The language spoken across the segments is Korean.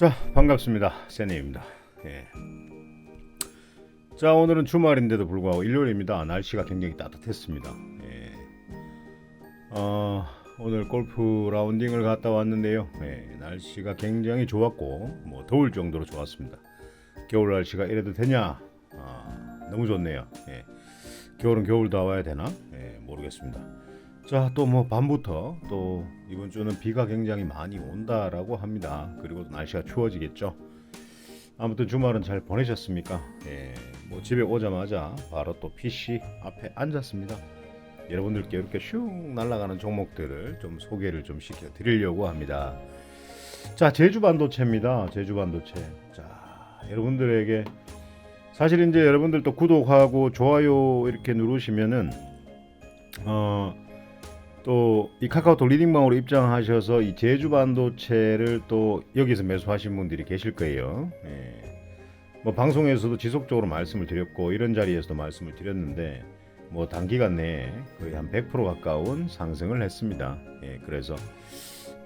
자 반갑습니다. 세네입니다. 예. 자 오늘은 주말인데도 불구하고 일요일입니다. 날씨가 굉장히 따뜻했습니다. 예. 어, 오늘 골프 라운딩을 갔다 왔는데요. 예, 날씨가 굉장히 좋았고 뭐 더울 정도로 좋았습니다. 겨울 날씨가 이래도 되냐? 아, 너무 좋네요. 예. 겨울은 겨울도 와야 되나? 예, 모르겠습니다 자, 또 뭐 밤부터 또 이번 주는 비가 굉장히 많이 온다라고 합니다. 그리고 또 날씨가 추워지겠죠. 아무튼 주말은 잘 보내셨습니까? 예, 뭐 집에 오자마자 바로 또 PC 앞에 앉았습니다. 여러분들께 이렇게 슝 날아가는 종목들을 좀 소개를 좀 시켜 드리려고 합니다. 자, 제주 반도체입니다. 제주 반도체. 자, 여러분들에게 사실 이제 여러분들 또 구독하고 좋아요 이렇게 누르시면은 어 또 이 카카오톡 리딩방으로 입장하셔서 이 제주 반도체를 또 여기서 매수하신 분들이 계실 거예요. 예. 뭐 방송에서도 지속적으로 말씀을 드렸고 이런 자리에서도 말씀을 드렸는데 뭐 단기간 내에 거의 한 100% 가까운 상승을 했습니다. 예, 그래서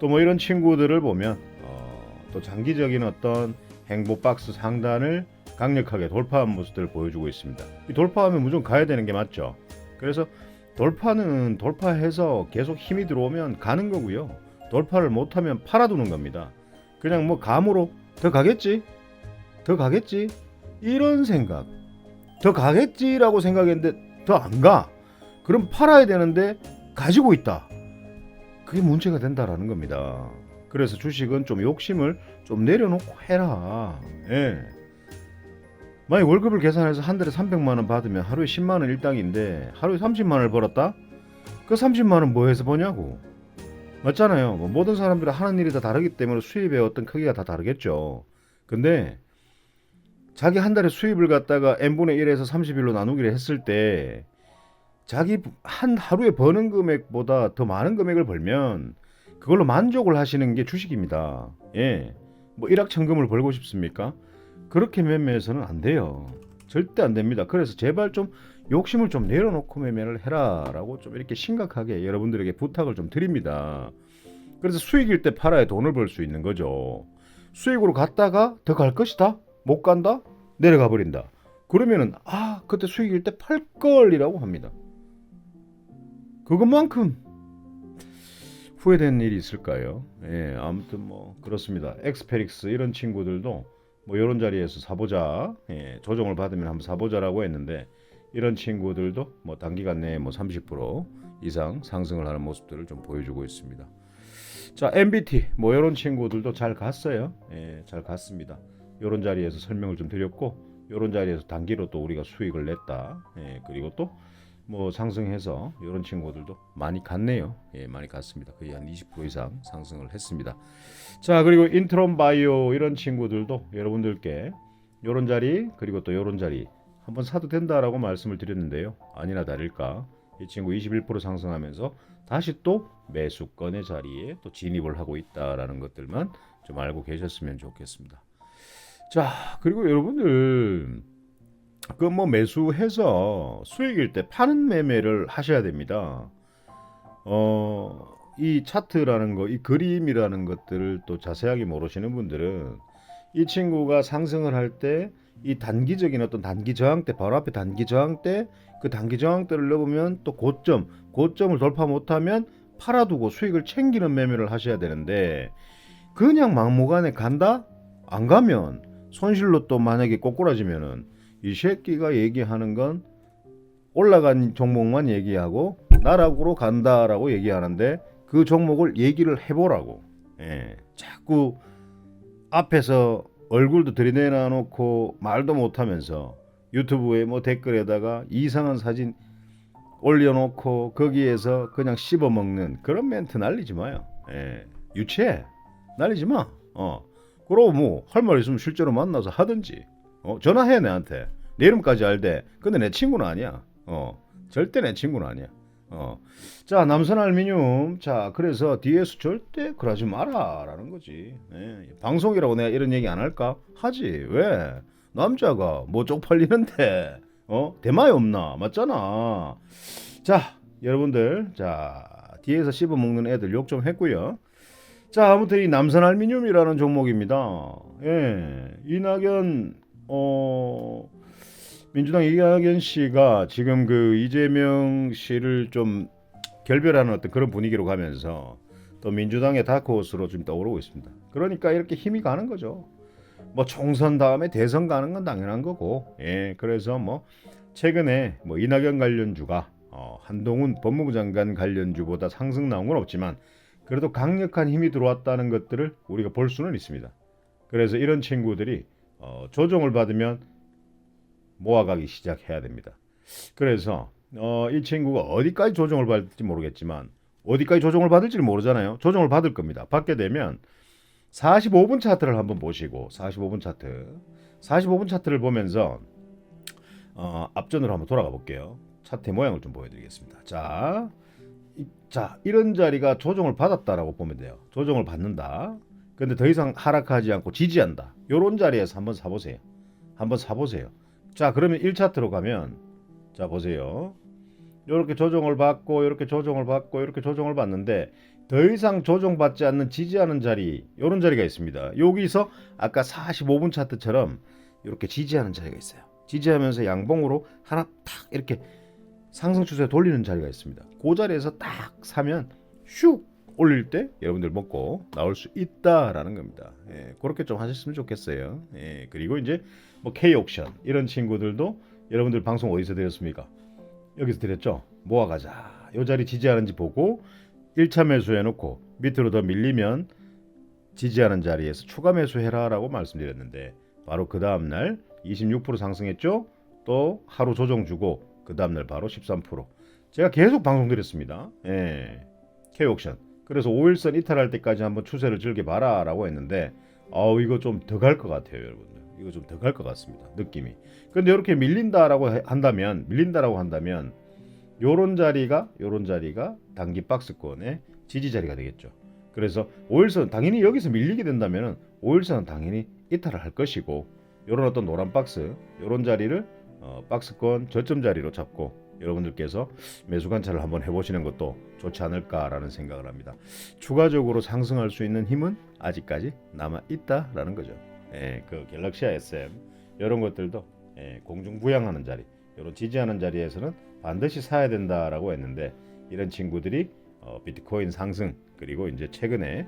또 뭐 이런 친구들을 보면 어, 또 장기적인 어떤 행보 박스 상단을 강력하게 돌파한 모습들을 보여주고 있습니다. 이 돌파하면 무조건 가야 되는 게 맞죠. 그래서 돌파는 돌파해서 계속 힘이 들어오면 가는 거고요. 돌파를 못하면 팔아두는 겁니다. 그냥 뭐 감으로 더 가겠지, 더 가겠지 이런 생각, 더 가겠지라고 생각했는데 더 안 가. 그럼 팔아야 되는데 가지고 있다. 그게 문제가 된다라는 겁니다. 그래서 주식은 좀 욕심을 좀 내려놓고 해라. 예. 만약 월급을 계산해서 한 달에 300만 원 받으면 하루에 10만 원 일당인데 하루에 30만 원을 벌었다? 그 30만 원 뭐 해서 버냐고. 맞잖아요. 뭐 모든 사람들이 하는 일이 다 다르기 때문에 수입의 어떤 크기가 다 다르겠죠. 근데 자기 한 달에 수입을 갖다가 n분의 1에서 30일로 나누기를 했을 때 자기 한 하루에 버는 금액보다 더 많은 금액을 벌면 그걸로 만족을 하시는 게 주식입니다. 예. 뭐 일확천금을 벌고 싶습니까? 그렇게 매매해서는 안 돼요. 절대 안 됩니다. 그래서 제발 좀 욕심을 좀 내려놓고 매매를 해라라고 좀 이렇게 심각하게 여러분들에게 부탁을 좀 드립니다. 그래서 수익일 때 팔아야 돈을 벌 수 있는 거죠. 수익으로 갔다가 더 갈 것이다? 못 간다? 내려가 버린다. 그러면은 아 그때 수익일 때 팔 걸이라고 합니다. 그것만큼 후회된 일이 있을까요? 예, 아무튼 뭐 그렇습니다. 엑스페릭스 이런 친구들도 뭐 이런 자리에서 사보자, 예, 조정을 받으면 한번 사보자라고 했는데 이런 친구들도 뭐 단기간 내에 뭐 30% 이상 상승을 하는 모습들을 좀 보여주고 있습니다. 자, MBT 뭐 이런 친구들도 잘 갔어요. 예, 잘 갔습니다. 이런 자리에서 설명을 좀 드렸고 이런 자리에서 단기로 또 우리가 수익을 냈다. 예, 그리고 또 뭐 상승해서 이런 친구들도 많이 갔네요. 예, 많이 갔습니다. 거의 한 20% 이상 상승을 했습니다. 자, 그리고 인트론 바이오 이런 친구들도 여러분들께 이런 자리 그리고 또 이런 자리 한번 사도 된다라고 말씀을 드렸는데요. 아니나 다를까 이 친구 21% 상승하면서 다시 또 매수권의 자리에 또 진입을 하고 있다라는 것들만 좀 알고 계셨으면 좋겠습니다. 자, 그리고 여러분들 그뭐 매수해서 수익일 때 파는 매매를 하셔야 됩니다. 어, 이 차트라는 거, 이 그림이라는 것들을 또 자세하게 모르시는 분들은 이 친구가 상승을 할 때 이 단기적인 어떤 단기 저항 때 바로 앞에 단기 저항 때그 단기 저항 때를 넣으면 또 고점, 고점을 돌파 못하면 팔아두고 수익을 챙기는 매매를 하셔야 되는데 그냥 막무가내 간다? 안 가면 손실로 또 만약에 꼬꾸라지면은 이 새끼가 얘기하는 건 올라간 종목만 얘기하고 나락으로 간다라고 얘기하는데 그 종목을 얘기를 해보라고. 예, 자꾸 앞에서 얼굴도 들이대놔 놓고 말도 못하면서 유튜브에 뭐 댓글에다가 이상한 사진 올려놓고 거기에서 그냥 씹어먹는 그런 멘트 날리지 마요. 예, 유치해. 날리지 마. 어. 그러고 뭐 할 말 있으면 실제로 만나서 하든지. 어, 전화해 내한테. 내 이름까지 알대. 근데 내 친구는 아니야. 어. 절대 내 친구는 아니야. 어. 자, 남선 알미늄. 자, 그래서 뒤에서 절대 그러지 마라라는 거지. 예. 방송이라고 내가 이런 얘기 안 할까? 하지. 왜? 남자가 뭐 쪽팔리는데. 어? 대마이 없나? 맞잖아. 자, 여러분들. 자, 뒤에서 씹어 먹는 애들 욕 좀 했고요. 자, 아무튼 이 남선 알미늄이라는 종목입니다. 예, 이낙연 어 민주당 이낙연 씨가 지금 그 이재명 씨를 좀 결별하는 어떤 그런 분위기로 가면서 또 민주당의 다크호스로 좀 떠오르고 있습니다. 그러니까 이렇게 힘이 가는 거죠. 뭐 총선 다음에 대선 가는 건 당연한 거고, 예, 그래서 뭐 최근에 뭐 이낙연 관련주가 어, 한동훈 법무부 장관 관련주보다 상승 나온 건 없지만 그래도 강력한 힘이 들어왔다는 것들을 우리가 볼 수는 있습니다. 그래서 이런 친구들이 어, 조정을 받으면 모아가기 시작해야 됩니다. 그래서 어, 이 친구가 어디까지 조정을 받을지 모르겠지만 어디까지 조정을 받을지 모르잖아요. 조정을 받을 겁니다. 받게 되면 45분 차트를 한번 보시고 45분 차트 45분 차트를 보면서 어, 앞전으로 한번 돌아가 볼게요. 차트의 모양을 좀 보여드리겠습니다. 자, 이, 자 이런 자리가 조정을 받았다라고 보면 돼요. 조정을 받는다. 근데 더 이상 하락하지 않고 지지한다. 요런 자리에서 한번 사보세요. 한번 사보세요. 자 그러면 1차트로 가면 자 보세요. 이렇게 조정을 받고 이렇게 조정을 받고 이렇게 조정을 받는데 더 이상 조정받지 않는 지지하는 자리 요런 자리가 있습니다. 여기서 아까 45분 차트처럼 이렇게 지지하는 자리가 있어요. 지지하면서 양봉으로 하나 탁 이렇게 상승 추세 돌리는 자리가 있습니다. 그 자리에서 딱 사면 슉 올릴 때 여러분들 먹고 나올 수 있다라는 겁니다. 예, 그렇게 좀 하셨으면 좋겠어요. 예, 그리고 이제 뭐 K 옥션 이런 친구들도 여러분들 방송 어디서 드렸습니까? 여기서 드렸죠. 모아가자. 요 자리 지지하는지 보고 1차 매수해 놓고 밑으로 더 밀리면 지지하는 자리에서 추가 매수해라라고 말씀드렸는데 바로 그 다음 날 26% 상승했죠. 또 하루 조정 주고 그 다음 날 바로 13%. 제가 계속 방송 드렸습니다. 예. K 옥션. 그래서 5일선 이탈할 때까지 한번 추세를 즐겨 봐라 라고 했는데 아우 이거 좀 더 갈 것 같아요, 여러분들. 이거 좀 더 갈 것 같습니다. 느낌이. 근데 이렇게 밀린다라고 해- 한다면 밀린다라고 한다면 요런 자리가 요런 자리가 단기 박스권의 지지 자리가 되겠죠. 그래서 5일선 당연히 여기서 밀리게 된다면은 5일선은 당연히 이탈을 할 것이고 요런 어떤 노란 박스 요런 자리를 어, 박스권 저점 자리로 잡고 여러분들께서 매수 관찰을 한번 해보시는 것도 좋지 않을까라는 생각을 합니다. 추가적으로 상승할 수 있는 힘은 아직까지 남아 있다라는 거죠. 예, 그 갤럭시아 SM 이런 것들도 예, 공중 부양하는 자리, 이런 지지하는 자리에서는 반드시 사야 된다라고 했는데 이런 친구들이 어, 비트코인 상승 그리고 이제 최근에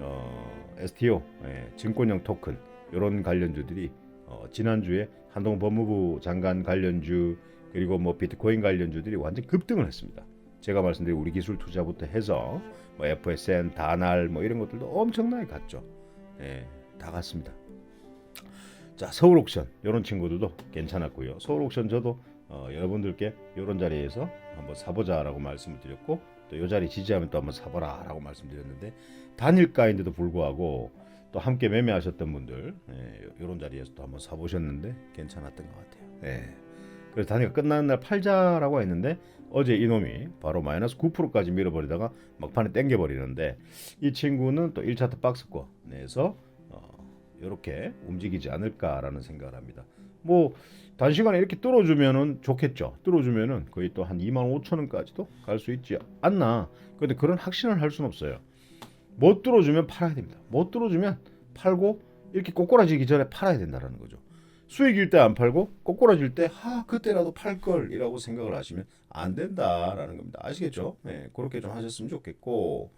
어, STO 예, 증권형 토큰 이런 관련주들이 어, 지난주에 한동훈 법무부 장관 관련주 그리고 뭐 비트코인 관련주들이 완전 급등을 했습니다. 제가 말씀드린 우리 기술 투자부터 해서 뭐 FSN, 다날 뭐 이런 것들도 엄청나게 갔죠. 예, 다 갔습니다. 자 서울 옥션 이런 친구들도 괜찮았고요. 서울 옥션 저도 어, 여러분들께 이런 자리에서 한번 사보자라고 말씀을 드렸고 또 이 자리 지지하면 또 한번 사보라라고 말씀드렸는데 단일가인데도 불구하고 또 함께 매매하셨던 분들 예, 이런 자리에서 또 한번 사보셨는데 괜찮았던 것 같아요. 예. 그래서 단위가 끝나는 날 팔자라고 했는데 어제 이놈이 바로 마이너스 9%까지 밀어버리다가 막판에 땡겨버리는데 이 친구는 또 1차트 박스권에서 어, 이렇게 움직이지 않을까라는 생각을 합니다. 뭐 단시간에 이렇게 뚫어주면은 좋겠죠. 뚫어주면은 거의 또 한 2만 5천 원까지도 갈 수 있지 않나. 근데 그런 확신을 할 수는 없어요. 못 뚫어주면 팔아야 됩니다. 못 뚫어주면 팔고 이렇게 꼬꼬라지기 전에 팔아야 된다라는 거죠. 수익일 때 안 팔고 꼬꼬라질 때아 그때라도 팔 걸이라고 생각을 하시면 안 된다라는 겁니다. 아시겠죠? 네, 그렇게 좀 하셨으면 좋겠고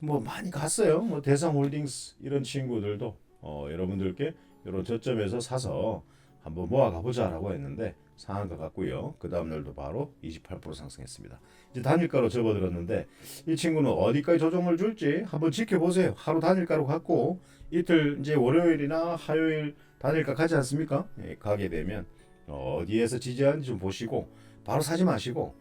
뭐 많이 갔어요. 뭐 대상홀딩스 이런 친구들도 어, 여러분들께 이런 저점에서 사서 한번 모아 가보자라고 했는데 상한 것 같고요. 그 다음 날도 바로 28% 상승했습니다. 이제 단일가로 접어들었는데 이 친구는 어디까지 조정을 줄지 한번 지켜보세요. 하루 단일가로 갔고 이틀 이제 월요일이나 화요일 단일가 가지 않습니까? 예, 가게 되면 어, 어디에서 지지하는지 좀 보시고 바로 사지 마시고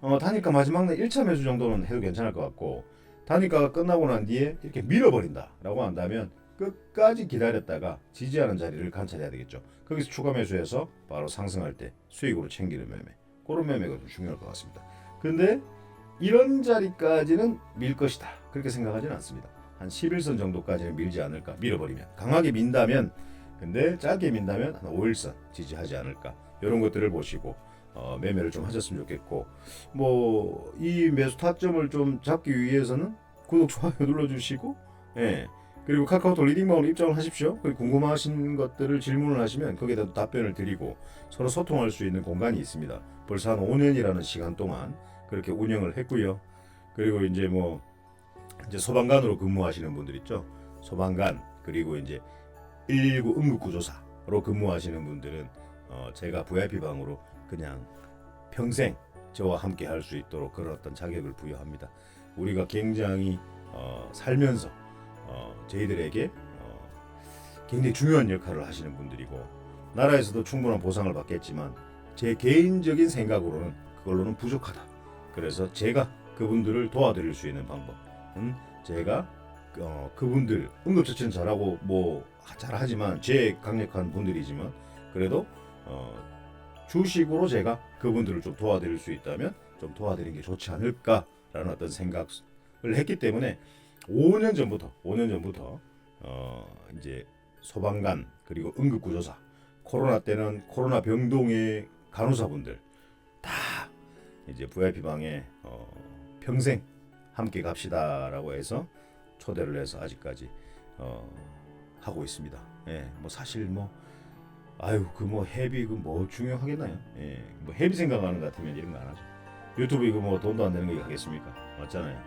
어, 단일가 마지막 날 1차 매수 정도는 해도 괜찮을 것 같고 단일가가 끝나고 난 뒤에 이렇게 밀어버린다라고 한다면 끝까지 기다렸다가 지지하는 자리를 관찰해야 되겠죠. 거기서 추가 매수해서 바로 상승할 때 수익으로 챙기는 매매 그런 매매가 좀 중요할 것 같습니다. 근데 이런 자리까지는 밀 것이다 그렇게 생각하지는 않습니다. 한 11선 정도까지는 밀지 않을까 밀어버리면 강하게 민다면 근데 짧게 민다면 한 5일선 지지하지 않을까 이런 것들을 보시고 어, 매매를 좀 하셨으면 좋겠고 뭐 이 매수 타점을 좀 잡기 위해서는 구독 좋아요 눌러주시고 예. 그리고 카카오톡 리딩방으로 입장을 하십시오. 그리고 궁금하신 것들을 질문을 하시면 거기에다 답변을 드리고 서로 소통할 수 있는 공간이 있습니다. 벌써 한 5년이라는 시간 동안 그렇게 운영을 했고요. 그리고 이제 뭐 이제 소방관으로 근무하시는 분들 있죠. 소방관 그리고 이제 119 응급구조사로 근무하시는 분들은 어 제가 VIP 방으로 그냥 평생 저와 함께 할 수 있도록 그런 어떤 자격을 부여합니다. 우리가 굉장히 어 살면서 어 저희들에게 어 굉장히 중요한 역할을 하시는 분들이고 나라에서도 충분한 보상을 받겠지만 제 개인적인 생각으로는 그걸로는 부족하다. 그래서 제가 그분들을 도와드릴 수 있는 방법은 제가 어, 그분들 응급처치는 잘하고 뭐 잘하지만 제 강력한 분들이지만 그래도 어, 주식으로 제가 그분들을 좀 도와드릴 수 있다면 좀 도와드리는 게 좋지 않을까라는 어떤 생각을 했기 때문에 5년 전부터 5년 전부터 어, 이제 소방관 그리고 응급구조사 코로나 때는 코로나 병동의 간호사분들 다 이제 VIP 방에 어, 평생 함께 갑시다라고 해서 초대를 해서 아직까지 어, 하고 있습니다. 예, 뭐 사실 뭐 아유 그 뭐 헤비 그 뭐 중요하겠나요? 예, 뭐 헤비 생각하는 것 같으면 이런 거 안 하죠. 유튜브 이거 뭐 돈도 안 되는 거 하겠습니까? 맞잖아요.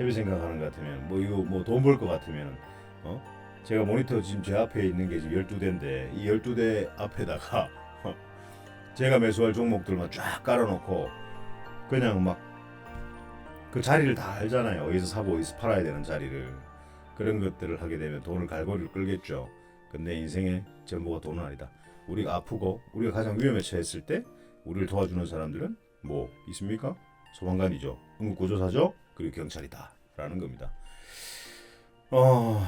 헤비 생각하는 것 같으면 뭐 이거 뭐 돈 벌 것 같으면 어 제가 모니터 지금 제 앞에 있는 게 지금 12대인데 이 12대 앞에다가 제가 매수할 종목들만 쫙 깔아놓고 그냥 막 그 자리를 다 알잖아요. 어디서 사고 어디서 팔아야 되는 자리를 그런 것들을 하게 되면 돈을 갈고리를 끌겠죠. 근데 인생의 전부가 돈은 아니다. 우리가 아프고 우리가 가장 위험에 처했을 때 우리를 도와주는 사람들은 뭐 있습니까? 소방관이죠. 응급구조사죠. 그리고 경찰이다 라는 겁니다. 어,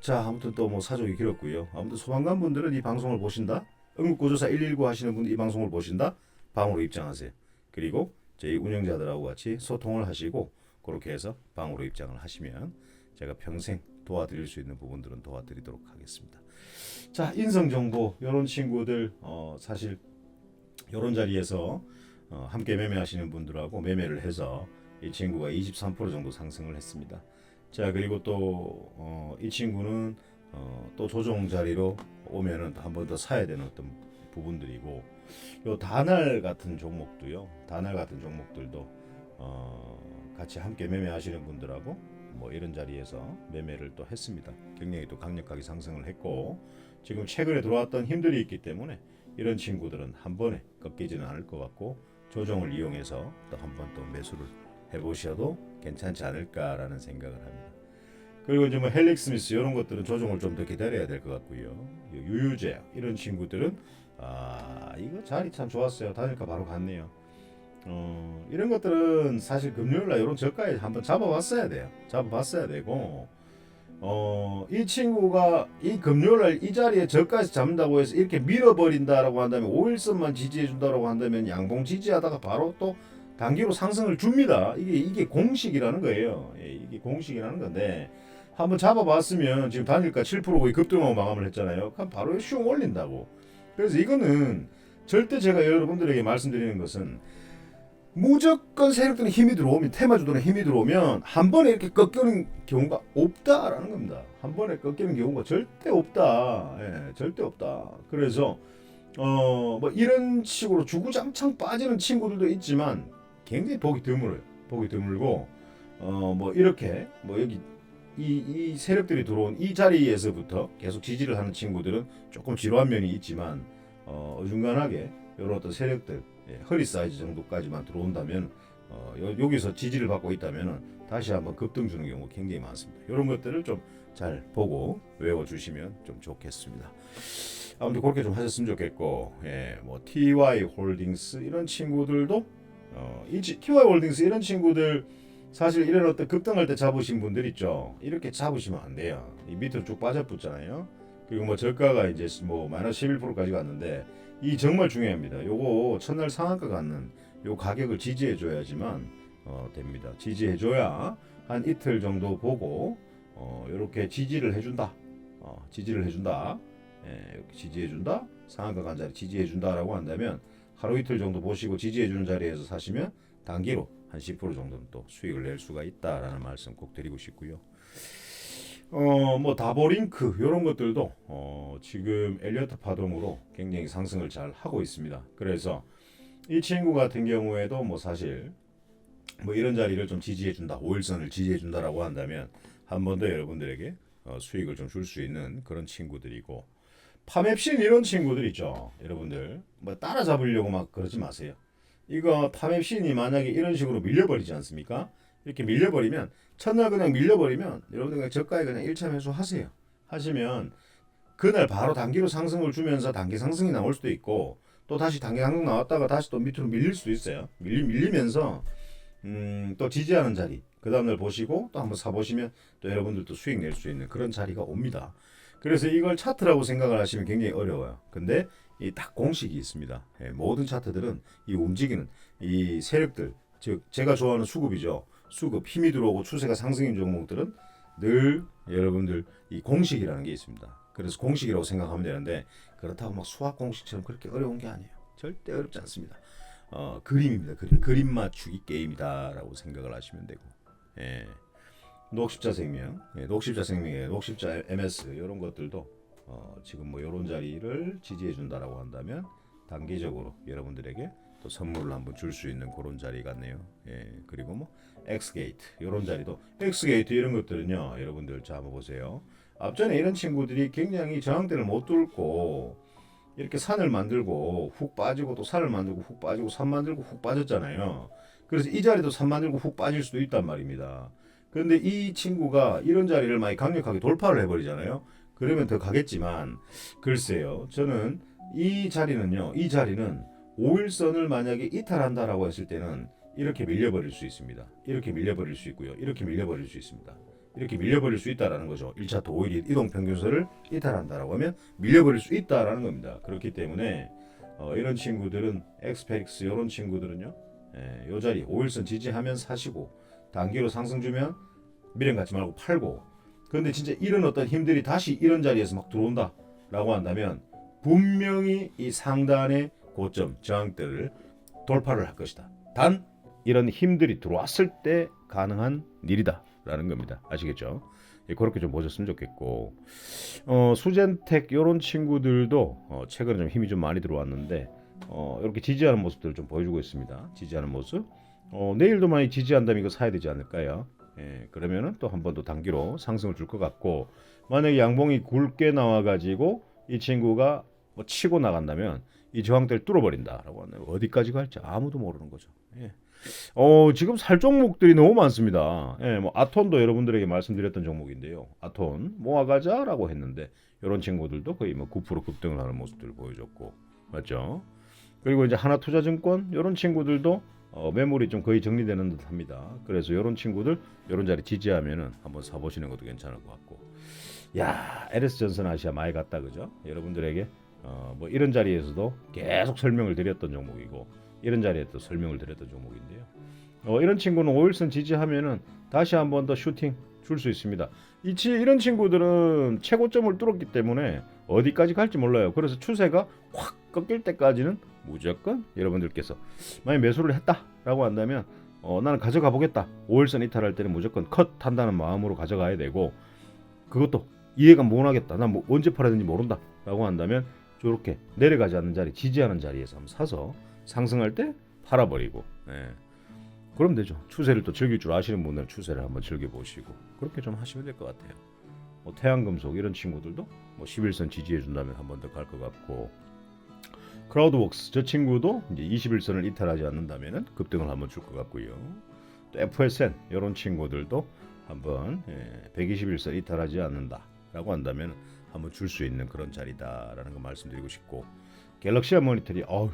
자 아무튼 또 뭐 사족이 길었고요. 아무튼 소방관 분들은 이 방송을 보신다. 응급구조사 119 하시는 분들 이 방송을 보신다. 방으로 입장하세요. 그리고 저희 운영자들하고 같이 소통을 하시고 그렇게 해서 방으로 입장을 하시면 제가 평생 도와드릴 수 있는 부분들은 도와드리도록 하겠습니다. 자 인성 정보 이런 친구들 어, 사실 이런 자리에서 어, 함께 매매하시는 분들하고 매매를 해서 이 친구가 23% 정도 상승을 했습니다. 자 그리고 또 이 친구는 어, 또 조정 자리로 오면은 한 번 더 사야 되는 어떤 부분들이고 요 다날 같은 종목도요. 다날 같은 종목들도 어, 같이 함께 매매하시는 분들하고 뭐 이런 자리에서 매매를 또 했습니다. 굉장히 또 강력하게 상승을 했고 지금 최근에 들어왔던 힘들이 있기 때문에 이런 친구들은 한 번에 꺾이지는 않을 것 같고 조정을 이용해서 또 한 번 또 매수를 해보셔도 괜찮지 않을까라는 생각을 합니다. 그리고 이제 뭐 헬릭 스미스 이런 것들은 조정을 좀 더 기다려야 될 것 같고요. 유유제 이런 친구들은 아 이거 자리 참 좋았어요. 다니까 바로 갔네요. 어, 이런 것들은 사실 금요일날 이런 저가에 한번 잡아봤어야 돼요. 잡아봤어야 되고 어, 이 친구가 이 금요일날 이 자리에 저가에서 잡는다고 해서 이렇게 밀어버린다라고 한다면 5일선만 지지해준다라고 한다면 양봉 지지하다가 바로 또 단기로 상승을 줍니다. 이게 이게 공식이라는 거예요. 예, 이게 공식이라는 건데 한번 잡아봤으면 지금 단일가 7% 거의 급등하고 마감을 했잖아요. 그럼 바로 슝 올린다고. 그래서 이거는 절대 제가 여러분들에게 말씀드리는 것은 무조건 세력들은 힘이 들어오면 테마주들은 힘이 들어오면 한 번에 이렇게 꺾이는 경우가 없다라는 겁니다. 한 번에 꺾이는 경우가 절대 없다. 예, 절대 없다. 그래서 어 뭐 이런 식으로 주구장창 빠지는 친구들도 있지만 굉장히 보기 드물어요. 보기 드물고 어 뭐 이렇게 뭐 여기 이, 이 세력들이 들어온 이 자리에서부터 계속 지지를 하는 친구들은 조금 지루한 면이 있지만 어, 어중간하게 이런 어떤 세력들 예, 허리 사이즈 정도까지만 들어온다면 어, 여, 여기서 지지를 받고 있다면 다시 한번 급등 주는 경우가 굉장히 많습니다. 이런 것들을 좀 잘 보고 외워 주시면 좀 좋겠습니다. 아무튼 그렇게 좀 하셨으면 좋겠고, 예, 뭐 TY 홀딩스 이런 친구들도 어, 이 지- TY 홀딩스 이런 친구들 사실 이런 어떤 급등할 때 잡으신 분들 있죠. 이렇게 잡으시면 안 돼요. 이 밑으로 쭉 빠져붙잖아요. 그리고 뭐 저가가 이제 뭐 마이너스 11%까지 갔는데 이 정말 중요합니다. 요거 첫날 상한가 갖는 요 가격을 지지해 줘야지만 어, 됩니다. 지지해 줘야 한 이틀 정도 보고 어, 이렇게 지지를 해준다. 어, 지지를 해준다. 예, 이렇게 지지해 준다. 상한가 간 자리 지지해 준다라고 한다면 하루 이틀 정도 보시고 지지해 주는 자리에서 사시면 단기로 한 10% 정도는 또 수익을 낼 수가 있다라는 말씀 꼭 드리고 싶고요. 어 뭐 다보링크 이런 것들도 어 지금 엘리어트 파동으로 굉장히 상승을 잘 하고 있습니다. 그래서 이 친구 같은 경우에도 뭐 사실 뭐 이런 자리를 좀 지지해 준다, 5일선을 지지해 준다라고 한다면 한 번 더 여러분들에게 어, 수익을 좀 줄 수 있는 그런 친구들이고 파맵신 이런 친구들 있죠. 여러분들 뭐 따라잡으려고 막 그러지 마세요. 이거 파맵신이 만약에 이런 식으로 밀려버리지 않습니까? 이렇게 밀려버리면 첫날 그냥 밀려버리면 여러분들 그냥 저가에 그냥 1차 매수 하세요. 하시면 그날 바로 단기로 상승을 주면서 단기 상승이 나올 수도 있고 또 다시 단기 상승 나왔다가 다시 또 밑으로 밀릴 수도 있어요. 밀리, 밀리면서 음, 또 지지하는 자리 그 다음날 보시고 또 한번 사보시면 또 여러분들도 수익 낼 수 있는 그런 자리가 옵니다. 그래서 이걸 차트라고 생각을 하시면 굉장히 어려워요. 근데 이 딱 공식이 있습니다. 예, 모든 차트들은 이 움직이는 이 세력들 즉 제가 좋아하는 수급이죠. 수급 힘이 들어오고 추세가 상승인 종목들은 늘 여러분들 이 공식이라는 게 있습니다. 그래서 공식이라고 생각하면 되는데 그렇다고 막 수학 공식처럼 그렇게 어려운 게 아니에요. 절대 어렵지 않습니다. 어, 그림입니다. 그림 그림 맞추기 게임이다라고 생각을 하시면 되고. 예. 녹십자 생명, 예, 녹십자 생명에 녹십자 MS 이런 것들도 어, 지금 뭐 이런 자리를 지지해 준다라고 한다면 단기적으로 여러분들에게 또 선물을 한번 줄 수 있는 그런 자리 같네요. 예, 그리고 뭐 엑스게이트 이런 자리도 엑스게이트 이런 것들은요, 여러분들 자 한번 보세요. 앞전에 이런 친구들이 굉장히 저항대를 못 뚫고 이렇게 산을 만들고 훅 빠지고 또 산을 만들고 훅 빠지고 산 만들고 훅 빠졌잖아요. 그래서 이 자리도 산 만들고 훅 빠질 수도 있단 말입니다. 그런데 이 친구가 이런 자리를 많이 강력하게 돌파를 해버리잖아요. 그러면 더 가겠지만 글쎄요. 저는 이 자리는요. 이 자리는 5일선을 만약에 이탈한다라고 했을 때는 이렇게 밀려버릴 수 있습니다. 이렇게 밀려버릴 수 있고요. 이렇게 밀려버릴 수 있습니다. 이렇게 밀려버릴 수 있다라는 거죠. 1차 또 5일 이동 평균선을 이탈한다라고 하면 밀려버릴 수 있다라는 겁니다. 그렇기 때문에 어, 이런 친구들은 엑스펙스 이런 친구들은요. 예, 요 자리 5일선 지지하면 사시고 단기로 상승 주면 미련 갖지 말고 팔고 그런데 진짜 이런 어떤 힘들이 다시 이런 자리에서 막 들어온다라고 한다면 분명히 이 상단의 고점 저항대를 돌파를 할 것이다. 단 이런 힘들이 들어왔을 때 가능한 일이다라는 겁니다. 아시겠죠? 예, 그렇게 좀 보셨으면 좋겠고 어, 수젠텍 이런 친구들도 어, 최근에 좀 힘이 좀 많이 들어왔는데 어, 이렇게 지지하는 모습들을 좀 보여주고 있습니다. 지지하는 모습. 어, 내일도 많이 지지한다면 이거 사야 되지 않을까요? 예, 그러면은 또 한 번 더 단기로 상승을 줄 것 같고 만약에 양봉이 굵게 나와가지고 이 친구가 뭐 치고 나간다면 이 저항대를 뚫어버린다라고 하네요. 어디까지 갈지 아무도 모르는 거죠. 예. 어, 지금 살 종목들이 너무 많습니다. 예, 뭐 아톤도 여러분들에게 말씀드렸던 종목인데요. 아톤 모아가자라고 했는데 이런 친구들도 거의 뭐 9% 급등을 하는 모습들을 보여줬고 맞죠? 그리고 이제 하나투자증권 이런 친구들도 어, 매물이 좀 거의 정리되는 듯합니다. 그래서 이런 친구들 이런 자리 지지하면은 한번 사보시는 것도 괜찮을 것 같고, 야 LS 전선 아시아 많이 갔다 그죠? 여러분들에게 어, 뭐 이런 자리에서도 계속 설명을 드렸던 종목이고 이런 자리에 또 설명을 드렸던 종목인데요. 어, 이런 친구는 5일선 지지하면은 다시 한 번 더 슈팅 줄 수 있습니다. 이 치, 이런 친구들은 최고점을 뚫었기 때문에 어디까지 갈지 몰라요. 그래서 추세가 확 꺾일 때까지는 무조건 여러분들께서 만약 매수를 했다라고 한다면 어, 나는 가져가 보겠다. 5일선 이탈할 때는 무조건 컷 한다는 마음으로 가져가야 되고 그것도 이해가 못 하겠다. 난뭐 언제 팔아야 되는지 모른다라고 한다면 저렇게 내려가지 않는 자리, 지지하는 자리에서 한번 사서 상승할 때 팔아버리고 예. 그럼 되죠. 추세를 또 즐길 줄 아시는 분들은 추세를 한번 즐겨보시고 그렇게 좀 하시면 될 것 같아요. 뭐 태양금속 이런 친구들도 뭐 11선 지지해 준다면 한 번 더 갈 것 같고 크라우드웍스 저 친구도 이제 21선을 이탈하지 않는다면 급등을 한번 줄 것 같고요. 또 FSN 이런 친구들도 한번 예, 121선 이탈하지 않는다라고 한다면 한번 줄 수 있는 그런 자리다라는 거 말씀드리고 싶고 갤럭시아 모니터리 어휴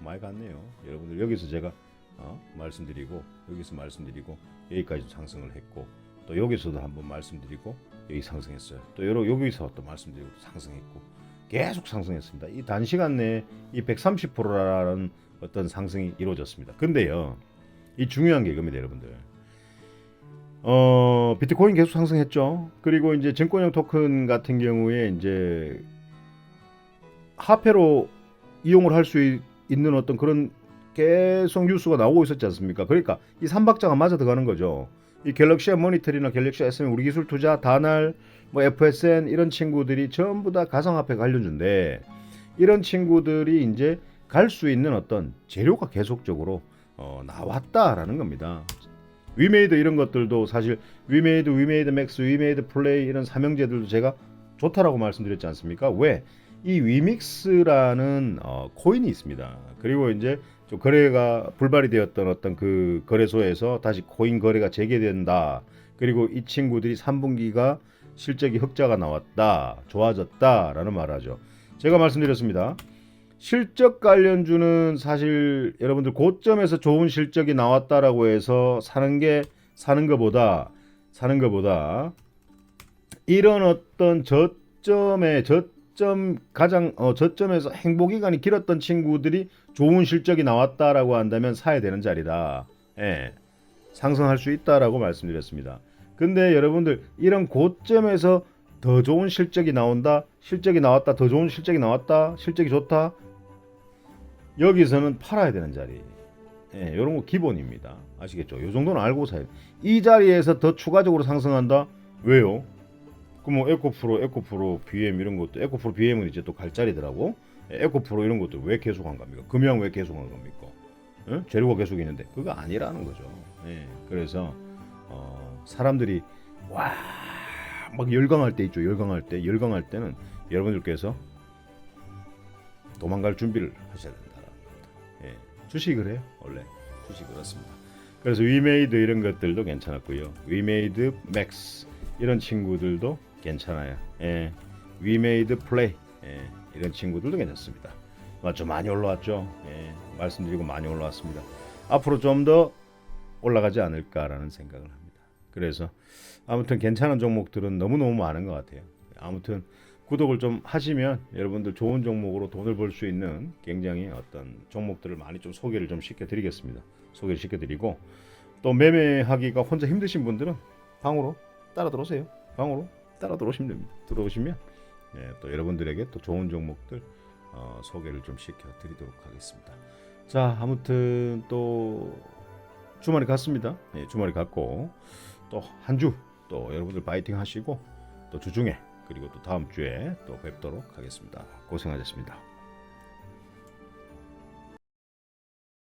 많이 갔네요. 여러분들 여기서 제가 어, 말씀드리고 여기서 말씀드리고 여기까지 상승을 했고 또 여기서도 한번 말씀드리고 여기 상승했어요. 또 여러 여기서 또 말씀드리고 상승했고 계속 상승했습니다. 이 단시간 내에 이 130%라는 어떤 상승이 이루어졌습니다. 근데요, 이 중요한 게 이겁니다, 여러분들. 어, 비트코인 계속 상승했죠. 그리고 이제 증권형 토큰 같은 경우에 이제 화폐로 이용을 할 수 있는 어떤 그런 계속 뉴스가 나오고 있었지 않습니까? 그러니까 이 삼박자가 맞아 들어가는 거죠. 이 갤럭시 모니터리나 갤럭시 SM 우리 기술 투자 다날 뭐 FSN 이런 친구들이 전부 다 가상화폐 관련주인데 이런 친구들이 이제 갈 수 있는 어떤 재료가 계속적으로 어, 나왔다라는 겁니다. 위메이드 이런 것들도 사실 위메이드, 위메이드 맥스, 위메이드 플레이 이런 삼형제들도 제가 좋다라고 말씀드렸지 않습니까? 왜? 이 위믹스라는 어, 코인이 있습니다. 그리고 이제 좀 거래가 불발이 되었던 어떤 그 거래소에서 다시 코인 거래가 재개된다. 그리고 이 친구들이 3분기가 실적이 흑자가 나왔다, 좋아졌다라는 말하죠. 제가 말씀드렸습니다. 실적 관련주는 사실 여러분들 고점에서 좋은 실적이 나왔다라고 해서 사는 게 사는 것보다 사는 것보다 이런 어떤 저점에 저점 가장 어, 저점에서 행복 기간이 길었던 친구들이 좋은 실적이 나왔다라고 한다면 사야 되는 자리다. 예. 상승할 수 있다라고 말씀드렸습니다. 근데 여러분들 이런 고점에서 더 좋은 실적이 나온다, 실적이 나왔다, 더 좋은 실적이 나왔다, 실적이 좋다. 여기서는 팔아야 되는 자리. 예, 이런 거 기본입니다. 아시겠죠? 이 정도는 알고 돼. 이 자리에서 더 추가적으로 상승한다? 왜요? 그뭐 에코프로, 에코프로, BM 이런 것도 에코프로, BM은 이제 또 갈 자리더라고. 예, 에코프로 이런 것도 왜 계속 한 겁니까? 금양 왜 계속 한 겁니까? 예? 재료가 계속 있는데 그거 아니라는 거죠. 예, 그래서 어, 사람들이 와 막 열광할 때 있죠. 열광할 때, 열광할 때는 여러분들께서 도망갈 준비를 하셔야 된다. 예, 주식을 해요. 원래 주식 그렇습니다. 그래서 위메이드 이런 것들도 괜찮았고요. 위메이드 맥스 이런 친구들도 괜찮아요. 예, 위메이드 플레이 예, 이런 친구들도 괜찮습니다. 맞죠? 많이 올라왔죠. 예, 말씀드리고 많이 올라왔습니다. 앞으로 좀 더 올라가지 않을까라는 생각을 합니다. 그래서 아무튼 괜찮은 종목들은 너무너무 많은 것 같아요. 아무튼 구독을 좀 하시면 여러분들 좋은 종목으로 돈을 벌 수 있는 굉장히 어떤 종목들을 많이 좀 소개를 좀 시켜드리겠습니다. 소개를 시켜드리고 또 매매하기가 혼자 힘드신 분들은 방으로 따라 들어오세요. 방으로 따라 들어오시면 됩니다. 들어오시면 예, 또 여러분들에게 또 좋은 종목들 어, 소개를 좀 시켜 드리도록 하겠습니다. 자 아무튼 또 주말이 갔습니다. 예, 주말이 갔고 또 한 주 또 여러분들 파이팅 하시고 또 주중에 그리고 또 다음 주에 또 뵙도록 하겠습니다. 고생하셨습니다.